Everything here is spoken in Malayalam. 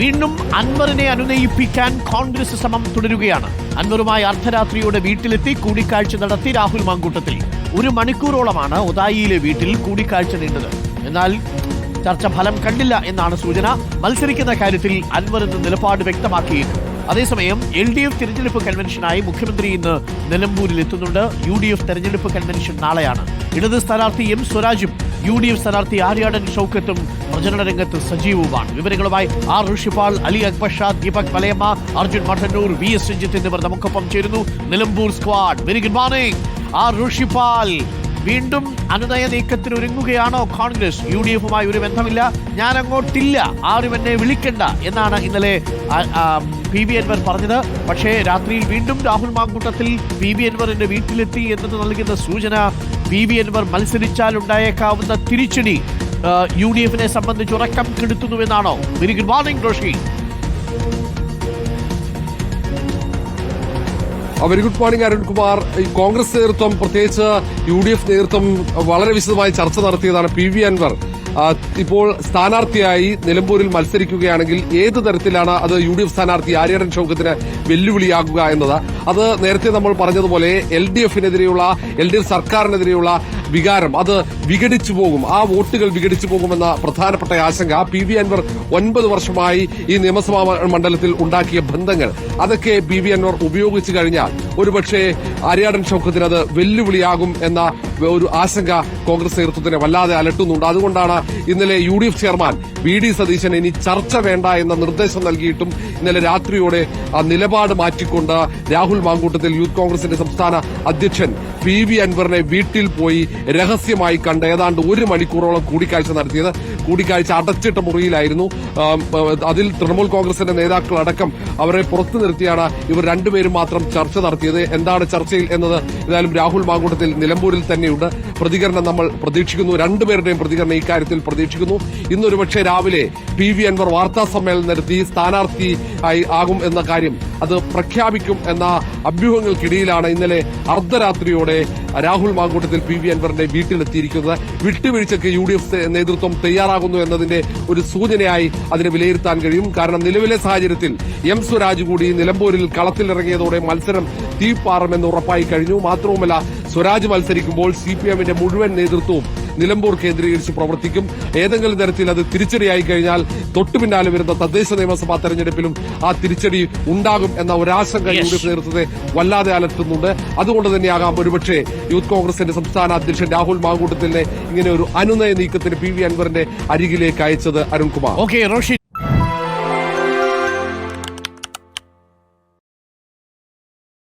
വീണ്ടും അൻവറിനെ അനുനയിപ്പിക്കാൻ കോൺഗ്രസ് ശ്രമം തുടരുകയാണ്. അൻവറുമായി അർദ്ധരാത്രിയോടെ വീട്ടിലെത്തി കൂടിക്കാഴ്ച നടത്തി രാഹുൽ മാങ്കൂട്ടത്തിൽ. ഒരു മണിക്കൂറോളമാണ് ഒതായിയിലെ വീട്ടിൽ കൂടിക്കാഴ്ച നീണ്ടത്. എന്നാൽ ചർച്ച ഫലം കണ്ടില്ല എന്നാണ് സൂചന. മത്സരിക്കുന്ന കാര്യത്തിൽ അൻവർ ഇന്ന് നിലപാട് വ്യക്തമാക്കിയേക്കും അതേസമയം എൽ ഡി എഫ് തിരഞ്ഞെടുപ്പ് കൺവെൻഷനായി മുഖ്യമന്ത്രി ഇന്ന് നിലമ്പൂരിൽ എത്തുന്നുണ്ട്. യു ഡി എഫ് തെരഞ്ഞെടുപ്പ് കൺവെൻഷൻ നാളെയാണ്. ഇടത് സ്ഥാനാർത്ഥി എം സ്വരാജും യു ഡി എഫ് സ്ഥാനാർത്ഥി ആര്യാടൻ ഷൌക്കത്തും പ്രചരണ രംഗത്ത് സജീവവുമാണ് വിവരങ്ങളുമായി R Rishipal Ali Akbar Shah Deepak Malayamma Arjun Madannur V S Ranjith എന്നിവർ നമുക്കൊപ്പം ചേരുന്നു. Nilambur squad very good morning R Rishipal വീണ്ടും അനുനയ നീക്കത്തിന് ഒരുങ്ങുകയാണോ കോൺഗ്രസ്? യു ഡി എഫുമായി ഒരു ബന്ധമില്ല. ഞാൻ അങ്ങോട്ടില്ല ആരും എന്നെ വിളിക്കണ്ട എന്നാണ് ഇന്നലെ പി ബി അൻവർ പറഞ്ഞത്. പക്ഷേ രാത്രിയിൽ വീണ്ടും രാഹുൽ മാങ്കൂട്ടത്തിൽ പി ബി അൻവറിന്റെ വീട്ടിലെത്തി എന്നത് നൽകുന്ന സൂചന പി ബി അൻവർ മത്സരിച്ചാൽ ഉണ്ടായേക്കാവുന്ന തിരിച്ചടി യു ഡി എഫിനെ സംബന്ധിച്ച് ഉറക്കം കെടുത്തുന്നുവെന്നാണോ? Very good morning Roshi very good morning Arunkumar. ഈ കോൺഗ്രസ് നേതൃത്വം പ്രത്യേകിച്ച് യു ഡി എഫ് നേതൃത്വം വളരെ വിശദമായി ചർച്ച നടത്തിയതാണ് പി വി അൻവർ. ഇപ്പോൾ സ്ഥാനാർത്ഥിയായി നിലമ്പൂരിൽ മത്സരിക്കുകയാണെങ്കിൽ ഏത് തരത്തിലാണ് അത് യു ഡി എഫ് സ്ഥാനാർത്ഥി ആര്യടൻ ഷൌക്കത്തിന് വെല്ലുവിളിയാകുക എന്നത്? അത് നേരത്തെ നമ്മൾ പറഞ്ഞതുപോലെ എൽ ഡി എഫിനെതിരെയുള്ള എൽ ഡി എഫ് സർക്കാരിനെതിരെയുള്ള വികാരം അത് വിഘടിച്ചു പോകും. ആ വോട്ടുകൾ വിഘടിച്ചു പോകുമെന്ന പ്രധാനപ്പെട്ട ആശങ്ക പി വി അൻവർ ഒൻപത് വർഷമായി ഈ നിയമസഭാ മണ്ഡലത്തിൽ ഉണ്ടാക്കിയ ബന്ധങ്ങൾ. അതൊക്കെ പി വി അൻവർ ഉപയോഗിച്ചു കഴിഞ്ഞാൽ ഒരുപക്ഷെ അരിയാടൻ ഷൌക്കത്തിന് അത് വെല്ലുവിളിയാകും എന്ന ഒരു ആശങ്ക കോൺഗ്രസ് നേതൃത്വത്തിനെ വല്ലാതെ അലട്ടുന്നുണ്ട്. അതുകൊണ്ടാണ് ഇന്നലെ U D F chairman V D Satheesan ഇനി ചർച്ച വേണ്ട എന്ന നിർദ്ദേശം നൽകിയിട്ടും ഇന്നലെ രാത്രിയോടെ നിലപാട് മാറ്റിക്കൊണ്ട് രാഹുൽ മാങ്കൂട്ടത്തിൽ യൂത്ത് കോൺഗ്രസിന്റെ സംസ്ഥാന അധ്യക്ഷൻ പി വി അൻവറിനെ വീട്ടിൽ പോയി രഹസ്യമായി കണ്ട് ഏതാണ്ട് ഒരു മണിക്കൂറോളം കൂടിക്കാഴ്ച നടത്തിയത്. കൂടിക്കാഴ്ച അടച്ചിട്ട മുറിയിലായിരുന്നു. അതിൽ തൃണമൂൽ കോൺഗ്രസിന്റെ നേതാക്കൾ അടക്കം അവരെ പുറത്തു നിർത്തിയാണ് ഇവർ രണ്ടുപേരും മാത്രം ചർച്ച നടത്തിയത്. എന്താണ് ചർച്ചയിൽ എന്നത്? ഏതായാലും രാഹുൽ മാങ്കൂട്ടത്തിൽ നിലമ്പൂരിൽ തന്നെയുണ്ട്. പ്രതികരണം നമ്മൾ പ്രതീക്ഷിക്കുന്നു. രണ്ടുപേരുടെയും പ്രതികരണം ഇക്കാര്യത്തിൽ പ്രതീക്ഷിക്കുന്നു. ഇന്നൊരു പക്ഷേ രാവിലെ പി വി അൻവർ വാർത്താ സമ്മേളനം നടത്തി സ്ഥാനാർത്ഥി ആയി ആകും എന്ന കാര്യം അത് പ്രഖ്യാപിക്കും എന്ന അഭ്യൂഹങ്ങൾക്കിടയിലാണ് ഇന്നലെ അർദ്ധരാത്രിയോടെ രാഹുൽ മാങ്കൂട്ടത്തിൽ പി വി അൻവറിന്റെ വീട്ടിലെത്തിയിരിക്കുന്നത്. വിട്ടുവീഴ്ചയ്ക്ക് യു ഡി എഫ് നേതൃത്വം തയ്യാറാകുന്നു എന്നതിന്റെ ഒരു സൂചനയായി അതിനെ വിലയിരുത്താൻ കഴിയും. കാരണം നിലവിലെ സാഹചര്യത്തിൽ എം സ്വരാജ് കൂടി നിലമ്പൂരിൽ കളത്തിലിറങ്ങിയതോടെ മത്സരം തീപ്പാറുമെന്ന് ഉറപ്പായി കഴിഞ്ഞു. മാത്രവുമല്ല സ്വരാജ് മത്സരിക്കുമ്പോൾ സി പി എമ്മിന്റെ മുഴുവൻ നേതൃത്വവും നിലമ്പൂർ കേന്ദ്രീകരിച്ച് പ്രവർത്തിക്കും. ഏതെങ്കിലും തരത്തിൽ അത് തിരിച്ചടിയായി കഴിഞ്ഞാൽ തൊട്ടു പിന്നാലെ വരുന്ന തദ്ദേശ നിയമസഭാ തെരഞ്ഞെടുപ്പിലും ആ തിരിച്ചടി ഉണ്ടാകും എന്ന ഒരാശങ്ക യു ഡി എഫ് നേതൃത്വത്തെ വല്ലാതെ അലട്ടുന്നുണ്ട്. അതുകൊണ്ട് തന്നെയാകാം ഒരുപക്ഷെ യൂത്ത് കോൺഗ്രസിന്റെ സംസ്ഥാന അധ്യക്ഷൻ രാഹുൽ മാങ്കൂട്ടത്തിലെ ഇങ്ങനെ ഒരു അനുനയ നീക്കത്തിന് പി വി അൻവറിന്റെ അരികിലേക്ക് അയച്ചത് അരുൺകുമാർ. ഓക്കെ റോഷി